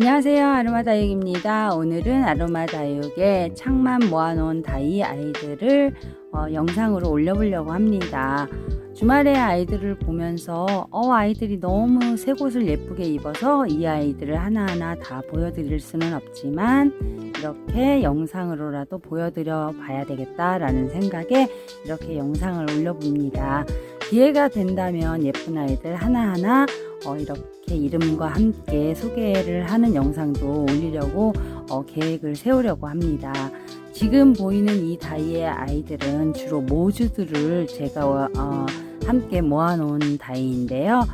안녕하세요. 아로마 다육입니다. 오늘은 아로마 다육에 창만 모아놓은 다이 아이들을 어, 영상으로 올려보려고 합니다. 주말에 아이들을 보면서 어 아이들이 너무 새 곳을 예쁘게 입어서 이 아이들을 하나하나 다 보여드릴 수는 없지만 이렇게 영상으로라도 보여드려 봐야 되겠다라는 생각에 이렇게 영상을 올려봅니다. 기회가 된다면 예쁜 아이들 하나하나 어, 이렇게 이름과 함께 소개를 하는 영상도 올리려고 어, 계획을 세우려고 합니다. 지금 보이는 이 다이의 아이들은 주로 모주들을 제가 어, 함께 모아놓은 다이인데요.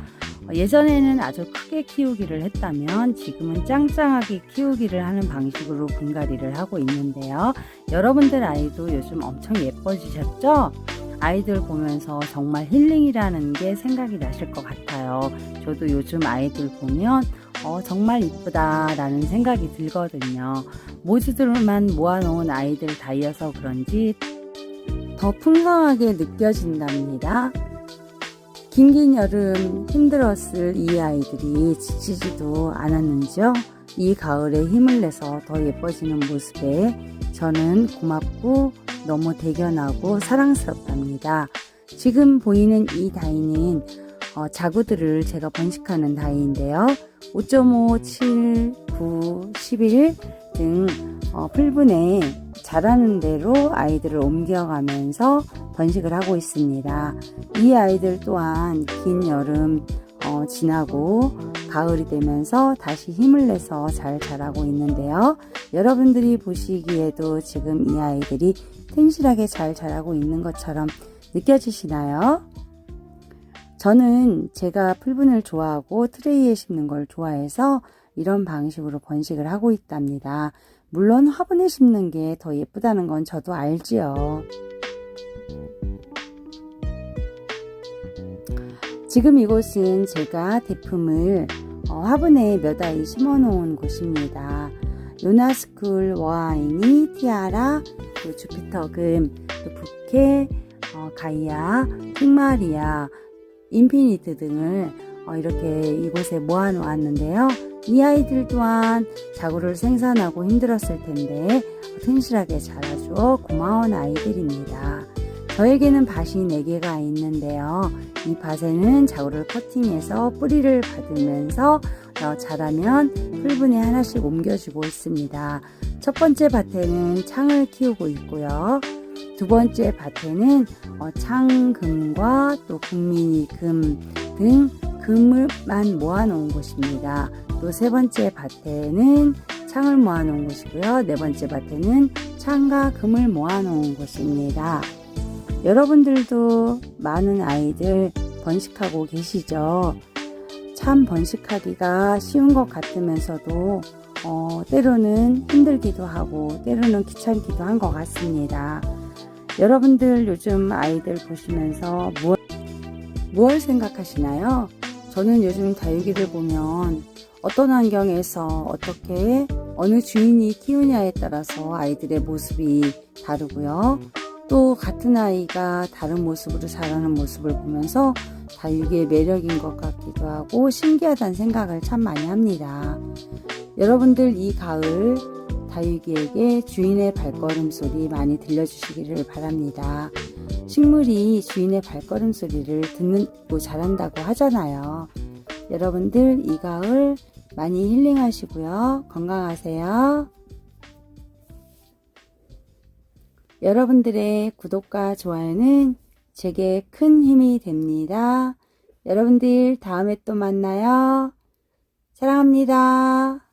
어, 예전에는 아주 크게 키우기를 했다면 지금은 짱짱하게 키우기를 하는 방식으로 분갈이를 하고 있는데요. 여러분들 아이도 요즘 엄청 예뻐지셨죠? 아이들 보면서 정말 힐링이라는 게 생각이 나실 것 같아요. 저도 요즘 아이들 보면 어, 정말 이쁘다라는 생각이 들거든요. 모주들만 모아놓은 아이들 다이어서 그런지 더 풍성하게 느껴진답니다. 긴긴 여름 힘들었을 이 아이들이 지치지도 않았는지요? 이 가을에 힘을 내서 더 예뻐지는 모습에 저는 고맙고 너무 대견하고 사랑스럽답니다. 지금 보이는 이 다이는 어, 자구들을 제가 번식하는 다이인데요. 5.5, 7, 9, 11 등 어, 풀분에 자라는 대로 아이들을 옮겨가면서 번식을 하고 있습니다. 이 아이들 또한 긴 여름 어, 지나고 가을이 되면서 다시 힘을 내서 잘 자라고 있는데요. 여러분들이 보시기에도 지금 이 아이들이 튼실하게 잘 자라고 있는 것처럼 느껴지시나요? 저는 제가 풀분을 좋아하고 트레이에 심는 걸 좋아해서 이런 방식으로 번식을 하고 있답니다. 물론 화분에 심는 게 더 예쁘다는 건 저도 알지요. 지금 이곳은 제가 대품을 어, 화분에 몇 아이 심어 놓은 곳입니다. 요나스쿨 워아이니 티아라 또 주피터금 또 부케 어, 가이아 핑마리아 인피니트 등을 어, 이렇게 이곳에 모아 놓았는데요. 이 아이들 또한 자구를 생산하고 힘들었을 텐데 튼실하게 자라주어 고마운 아이들입니다. 저에게는 밭이 4개가 있는데요. 이 밭에는 자구를 커팅해서 뿌리를 받으면서 어, 자라면 풀분에 하나씩 옮겨주고 있습니다. 첫 번째 밭에는 창을 키우고 있고요. 두 번째 밭에는 어, 창금과 또 국민이 금 등 금을만 모아놓은 곳입니다. 또 세 번째 밭에는 창을 모아놓은 곳이고요. 네 번째 밭에는 창과 금을 모아놓은 곳입니다. 여러분들도 많은 아이들 번식하고 계시죠? 참 번식하기가 쉬운 것 같으면서도 어, 때로는 힘들기도 하고 때로는 귀찮기도 한 것 같습니다. 여러분들 요즘 아이들 보시면서 무엇, 무엇 생각하시나요? 저는 요즘 다육이를 보면 어떤 환경에서 어떻게 어느 주인이 키우냐에 따라서 아이들의 모습이 다르고요. 또 같은 아이가 다른 모습으로 자라는 모습을 보면서 다육이의 매력인 것 같기도 하고 신기하다는 생각을 참 많이 합니다. 여러분들 이 가을 다육이에게 주인의 발걸음 소리 많이 들려주시기를 바랍니다. 식물이 주인의 발걸음 소리를 듣고 자란다고 하잖아요. 여러분들 이 가을 많이 힐링하시고요. 건강하세요. 여러분들의 구독과 좋아요는 제게 큰 힘이 됩니다. 여러분들 다음에 또 만나요. 사랑합니다.